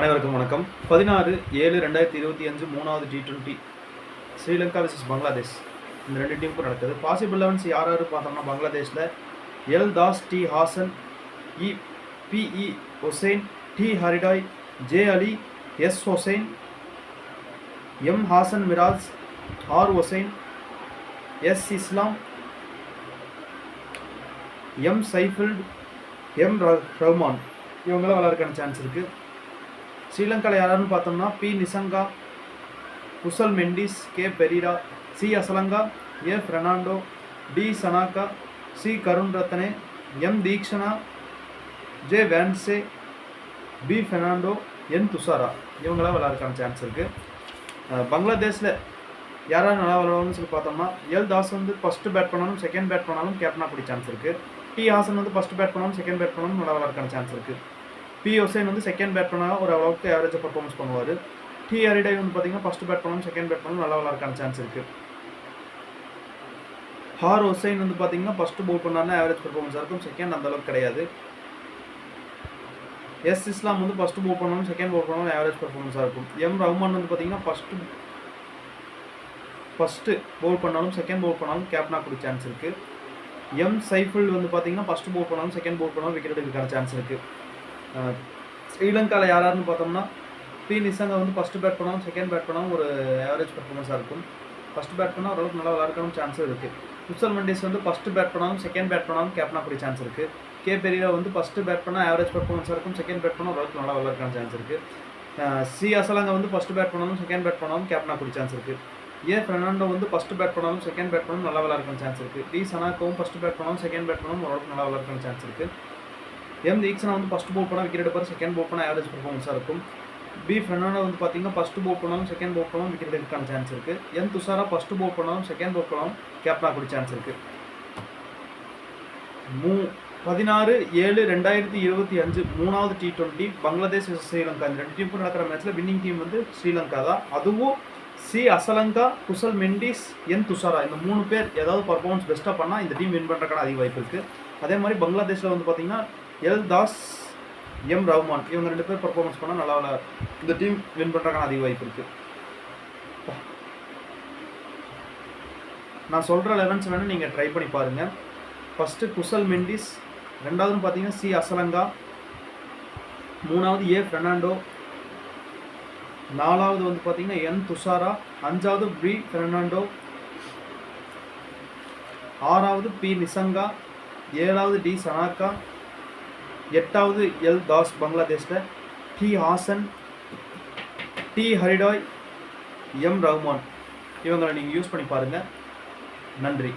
அனைவருக்கும் வணக்கம். பதினாறு ஏழு ரெண்டாயிரத்தி இருபத்தி அஞ்சு மூணாவது T twenty Sri Lanka versus Bangladesh. இந்த ரெண்டு டீமுக்கும் நடக்குது. பாசிபிள் லெவன்ஸ் யார் யார் பார்த்தோம்னா பங்களாதேஷில்? L Das T Hasan e, இ பிஇ e Hossain T Hridoy J Ali S Hossain M Hasan Miraz R Hossain S Islam M சைஃபில்ட் M ரஹ் ரஹ்மான். இவங்களாம் விளையாடுறதுக்கான சான்ஸ் இருக்குது ஸ்ரீலங்காவில் யாருன்னு பார்த்தோம்னா P. Nissanka Kusal Mendis K. Perera C. Asalanka A. Fernando D. Shanaka C. Karunaratne M. Theekshana J. Vandersay B. Fernando N. Thushara. இவங்களாம் விளாட்றதுக்கான chance இருக்குது பங்களாதேஷில் யாராவது நல்லா விளாடணும்னு சொல்லி பார்த்தோம்னா எல். தாஸ் வந்து ஃபஸ்ட்டு பேட் பண்ணாலும் செகண்ட் பேட் பண்ணாலும் கேப்டனாக கூடிய சான்ஸ் இருக்குது டி. ஹாசன் வந்து ஃபஸ்ட்டு பேட் பண்ணாலும் செகண்ட் பேட் பண்ணாலும் நல்லா விளாட்றதுக்கான சான்ஸ் இருக்குது பி ஹுசைன் வந்து செகண்ட் பேட் பண்ணால் ஒரு அளவுக்கு ஆவரேஜாக பர்ஃபார்மன்ஸ் பண்ணுவார். டி ஹரிடே வந்து பார்த்தீங்கன்னா ஃபஸ்ட்டு பேட் பண்ணணும் செகண்ட் பேட் பண்ணணும் நல்லா விளாட்றக்கான சான்ஸ் இருக்குது ஹார் ஹுசைன் வந்து பார்த்தீங்கன்னா ஃபஸ்ட்டு பவுல் பண்ணாருன்னா ஆவரேஜ் பர்ஃபார்மன்ஸாக இருக்கும். செகண்ட் அந்த அளவுக்கு கிடையாது. எஸ் இஸ்லாம் வந்து ஃபஸ்ட்டு பவுல் பண்ணாலும் செகண்ட் பவுல் பண்ணாலும் ஆவரேஜ் பர்ஃபார்மன்ஸாக இருக்கும். எம் ரஹ்மான் வந்து பார்த்தீங்கன்னா ஃபஸ்ட்டு ஃபஸ்ட்டு பவுல் பண்ணாலும் செகண்ட் பவுல் பண்ணாலும் கேப்டனாக கொடுக்க சான்ஸ் இருக்குது எம் சைஃபுல் வந்து பார்த்தீங்கன்னா ஃபஸ்ட்டு பவுல் பண்ணாலும் செகண்ட் பவுல் பண்ணாலும் விக்கெட் எடுக்கிறதுக்கான சான்ஸ் இருக்குது ஸ்ரீலங்காவில் யாராருன்னு பார்த்தோம்னா பி நிசங்க வந்து ஃபஸ்ட்டு பேட் பண்ணாலும் செகண்ட் பேட் பண்ணாலும் ஒரு ஆவரேஜ் பர்ஃபார்மன்ஸாக இருக்கும். ஃபஸ்ட்டு பேட் பண்ணால் ஓரளவுக்கு நல்லா விளாட்றதுக்கான சான்ஸும் இருக்குது குசல் மண்டேஸ் வந்து ஃபஸ்ட்டு பேட் பண்ணாலும் செகண்ட் பேட் பண்ணாலும் கேப்டனாக கூடிய சான்ஸ் இருக்குது கே பெரியா வந்து ஃபஸ்ட்டு பேட் பண்ணால் ஆவரேஜ் பர்ஃபார்மன்ஸாக இருக்கும் செகண்ட் பேட் பண்ணால் ஓரளவுக்கு நல்லா விளாட்றதுக்கான சான்ஸ் இருக்குது சி அசலாங்க வந்து ஃபஸ்ட்டு பேட் பண்ணாலும் செகண்ட் பேட் பண்ணாலும் கேப்டனாக கூடிய சான்ஸ் இருக்குது ஏ ஃபெர்னாண்டோ வந்து ஃபஸ்ட்டு பேட் பண்ணாலும் செகண்ட் பேட் பண்ணாலும் நல்லா விளாட்றதுக்கான சான்ஸ் இருக்குது டி சனாக்கவும் ஃபஸ்ட்டு பேட் பண்ணாலும் செகண்ட் பேட் பண்ணாலும் ஓரளவுக்கு நல்லா விளாட்றதுக்கான சான்ஸ் இருக்குது எம் தீக்ஷனா வந்து ஃபஸ்ட் பவுல் பண்ணால் விக்கெட் எடுப்பார் செகண்ட் பவுல் பண்ணால் ஆவரேஜ் பர்ஃபார்மன்ஸாக இருக்கும். பி ஃபெர்னாண்டோ வந்து பார்த்தீங்கன்னா ஃபஸ்ட்டு பவுல் பண்ணாலும் செகண்ட் பவுல் பண்ணாலும் விக்கெட் எடுக்கான சான்ஸ் இருக்குது என் துஷாரா ஃபஸ்ட்டு பவுல் பண்ணாலும் செகண்ட் பவுல் பண்ணாலும் கேப்டனாக கூட சான்ஸ் இருக்குது மூ பதினாறு ஏழு ரெண்டாயிரத்தி இருபத்தி அஞ்சு மூணாவது டி டுவெண்ட்டி பங்களாதேஷ் ஸ்ரீலங்கா. இந்த ரெண்டு டீமுக்கும் நடக்கிற மேட்ச்சில் வின்னிங் டீம் வந்து ஸ்ரீலங்கா தான். அதுவும் சி அசலங்கா குசல் மெண்டிஸ் என் துஷாரா இந்த மூணு பேர் ஏதாவது பர்ஃபார்மன்ஸ் பெஸ்ட்டாக பண்ணால் இந்த டீம் வின் பண்ணுறக்கான அதிக வாய்ப்பு இருக்குது அதே மாதிரி பங்களாதேஷில் வந்து பார்த்திங்கன்னா எல் தாஸ் எம் ரவுமான் இவங்க ரெண்டு பேர் பர்ஃபார்மன்ஸ் பண்ணால் நல்லா இந்த டீம் வின் பண்ணுறதுக்கான அதிக வாய்ப்பு இருக்குது நான் சொல்கிற லெவன்ஸ் வேணும் நீங்கள் ட்ரை பண்ணி பாருங்கள் ஃபஸ்ட்டு குசல் மெண்டிஸ் ரெண்டாவதுன்னு பார்த்தீங்கன்னா சி அசலங்கா மூணாவது ஏ ஃபெர்னாண்டோ நாலாவது வந்து பார்த்தீங்கன்னா என் துஷாரா அஞ்சாவது பி ஃபெர்னாண்டோ ஆறாவது பி நிசங்கா ஏழாவது டி சனாக்கா எட்டாவது எல் தாஸ் பங்களாதேஷில் T Hasan T Hridoy M Rahman இவங்களை நீங்கள் யூஸ் பண்ணி பாருங்கள் நன்றி.